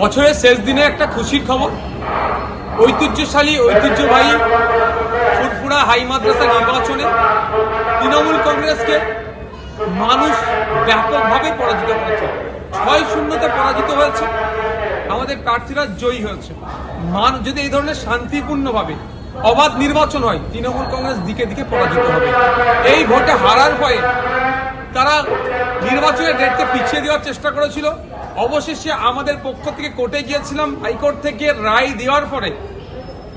বছরের শেষ দিনে একটা খুশির খবর। ঐতিহ্যশালী ঐতিহ্যবাহী ফুরফুরা হাই মাদ্রাসা নির্বাচনে তৃণমূল কংগ্রেসকে মানুষ ব্যাপকভাবে পরাজিত করেছে। ছয় শূন্যতে পরাজিত হয়েছে। আমাদের প্রার্থীরা জয়ী হয়েছে। মান, যদি এই ধরনের শান্তিপূর্ণভাবে অবাধ নির্বাচন হয়, তৃণমূল কংগ্রেস দিকে দিকে পরাজিত হবে। এই ভোটে হারার ভয়ে তারা নির্বাচনের ডেটকে পিছিয়ে দেওয়ার চেষ্টা করেছিল। অবশেষে আমাদের পক্ষ থেকে কোর্টে গিয়েছিলাম। হাইকোর্ট থেকে রায় দেওয়ার পরে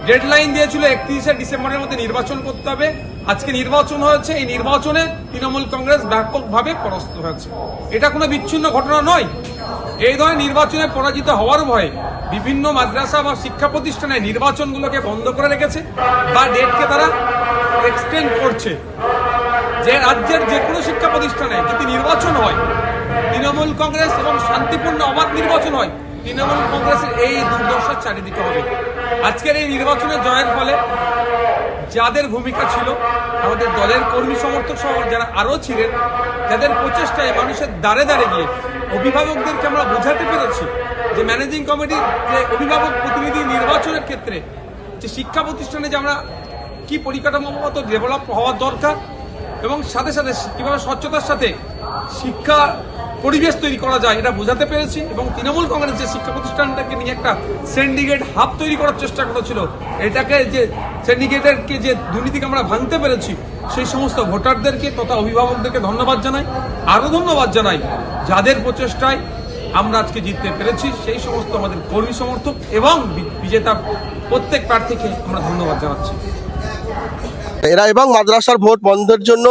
ডেডলাইন দিয়েছিল একত্রিশে ডিসেম্বরের মধ্যে নির্বাচন করতে হবে। আজকে নির্বাচন হয়েছে। এই নির্বাচনে তৃণমূল কংগ্রেস ব্যাপকভাবে পরাস্ত হয়েছে। এটা কোনো বিচ্ছিন্ন ঘটনা নয়। এই ধরনের নির্বাচনে পরাজিত হওয়ার ভয়ে বিভিন্ন মাদ্রাসা বা শিক্ষা প্রতিষ্ঠানে নির্বাচনগুলোকে বন্ধ করে রেখেছে বা ডেটকে তারা এক্সটেন্ড করছে। যে রাজ্যের যে কোনো শিক্ষা প্রতিষ্ঠানে যদি নির্বাচন হয় তৃণমূল কংগ্রেস এবং শান্তিপূর্ণ অবাধ নির্বাচন হয়, তৃণমূল কংগ্রেসের এই দুর্দশার চারিদিকে হবে। আজকের এই নির্বাচনে জয়ের ফলে যাদের ভূমিকা ছিল, আমাদের দলের কর্মী সমর্থক সহ যারা আরও ছিলেন, যাদের প্রচেষ্টায় মানুষের দ্বারে দ্বারে গিয়ে অভিভাবকদেরকে আমরা বোঝাতে পেরেছি যে ম্যানেজিং কমিটির যে অভিভাবক প্রতিনিধি নির্বাচনের ক্ষেত্রে যে শিক্ষা প্রতিষ্ঠানে যে আমরা কি পরিকাঠামোগত ডেভেলপ হওয়ার দরকার এবং সাথে সাথে কীভাবে স্বচ্ছতার সাথে শিক্ষা পরিবেশ তৈরি করা যায়, এটা বোঝাতে পেরেছি। এবং তৃণমূল কংগ্রেস যে শিক্ষা প্রতিষ্ঠানটাকে নিয়ে একটা সেন্ডিকেট হাব তৈরি করার চেষ্টা করেছিল, এটাকে যে সেন্ডিকেটেরকে যে দুর্নীতিকে আমরা ভাঙতে পেরেছি, সেই সমস্ত ভোটারদেরকে তথা অভিভাবকদেরকে ধন্যবাদ জানাই, আরও ধন্যবাদ জানাই, যাদের প্রচেষ্টায় আমরা আজকে জিততে পেরেছি, সেই সমস্ত আমাদের কর্মী সমর্থক এবং বিজেতা প্রত্যেক প্রার্থীকে আমরা ধন্যবাদ জানাচ্ছি। এরা এবং মাদ্রাসার ভোট বন্ধের জন্য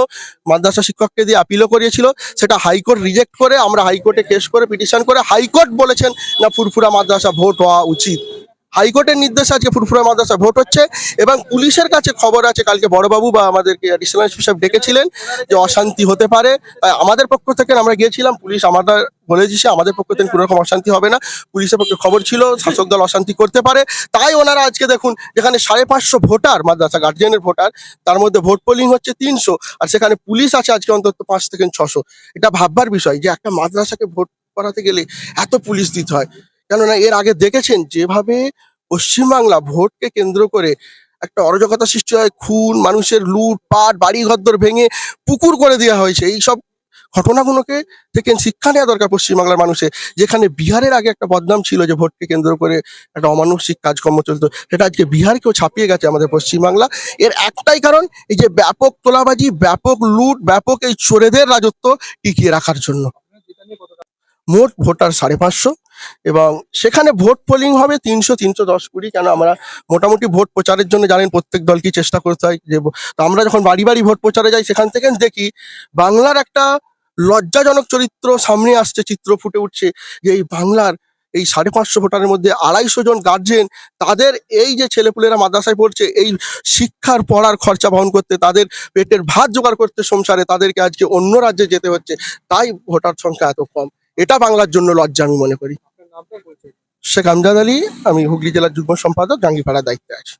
মাদ্রাসা শিক্ষককে দিয়ে আপিলও করিয়েছিল। সেটা হাইকোর্ট রিজেক্ট করে, আমরা হাইকোর্টে কেস করে পিটিশন করে হাইকোর্ট বলেছেন না ফুরফুরা মাদ্রাসা ভোট হওয়া উচিত। হাইকোর্টের নির্দেশে আজকে ফুরফুরা মাদ্রাসা ভোট হচ্ছে এবং পুলিশের কাছে খবর আছে, কালকে বড়বাবু বা আমাদেরকে অ্যাডিশনাল সাহেব ডেকেছিলেন যে অশান্তি হতে পারে। আমাদের পক্ষ থেকে আমরা গিয়েছিলাম, পুলিশ আমাদের বলে দিয়েছে আমাদের পক্ষ থেকে কোনো রকম অশান্তি হবে না। পুলিশের পক্ষে খবর ছিল, শাসক দল অশান্তি করতে পারে। তাই ওনারা আজকে দেখুন, যেখানে সাড়ে পাঁচশো ভোটার, মাদ্রাসা গার্জিয়ানের ভোটার, তার মধ্যে ভোট পোলিং হচ্ছে তিনশো, আর সেখানে পুলিশ আছে আজকে অন্তত পাঁচ থেকে ছশো। এটা ভাববার বিষয় যে একটা মাদ্রাসাকে ভোট করাতে গেলে এত পুলিশ দিতে হয়। কেননা এর আগে দেখেছেন, যেভাবে পশ্চিমবাংলা ভোটকে কেন্দ্র করে একটা অরাজকতা সৃষ্টি হয়, খুন, মানুষের লুট, পাট, বাড়ি ঘরদর ভেঙে পুকুর করে দেওয়া হয়েছে এই সব ঘটনাগুলোকে থেকে শিক্ষা নেওয়া দরকার পশ্চিমবাংলার মানুষের। যেখানে বিহারের আগে একটা বদনাম ছিল যে ভোটকে কেন্দ্র করে একটা অমানসিক কাজকর্ম চলতো, সেটা আজকে বিহারকেও ছাপিয়ে গেছে আমাদের পশ্চিমবাংলা। এর একটাই কারণ, এই যে ব্যাপক তোলাবাজি, ব্যাপক লুট, ব্যাপক এই চোরেদের রাজত্ব টিকিয়ে রাখার জন্য। মোট ভোটার সাড়ে পাঁচশো। এবং সেখানে ভোট পোলিং হবে তিনশো তিনশো দশ কুড়ি, কেন আমরা মোটামুটি ভোট প্রচারের জন্য জানেন প্রত্যেক দলকে চেষ্টা করতে হয় যে আমরা যখন বাড়ি বাড়ি ভোট প্রচারে যাই, সেখান থেকে দেখি বাংলার একটা লজ্জাজনক চরিত্র সামনে আসছে, চিত্র ফুটে উঠছে যে এই বাংলার এই সাড়ে পাঁচশো ভোটারের মধ্যে আড়াইশো জন গার্জেন তাদের এই যে ছেলেপুলেরা মাদ্রাসায় পড়ছে, এই শিক্ষার পড়ার খরচা বহন করতে, তাদের পেটের ভাত জোগাড় করতে সংসারে, তাদেরকে আজকে অন্য রাজ্যে যেতে হচ্ছে, তাই ভোটার সংখ্যা এত কম। এটা বাংলার জন্য লজ্জা আমি মনে করি। শেখ আমজাদ আলী আমি হুগলি জেলার যুগ্ম সম্পাদক জাঙ্গিপাড়ার দায়িত্বে আছি।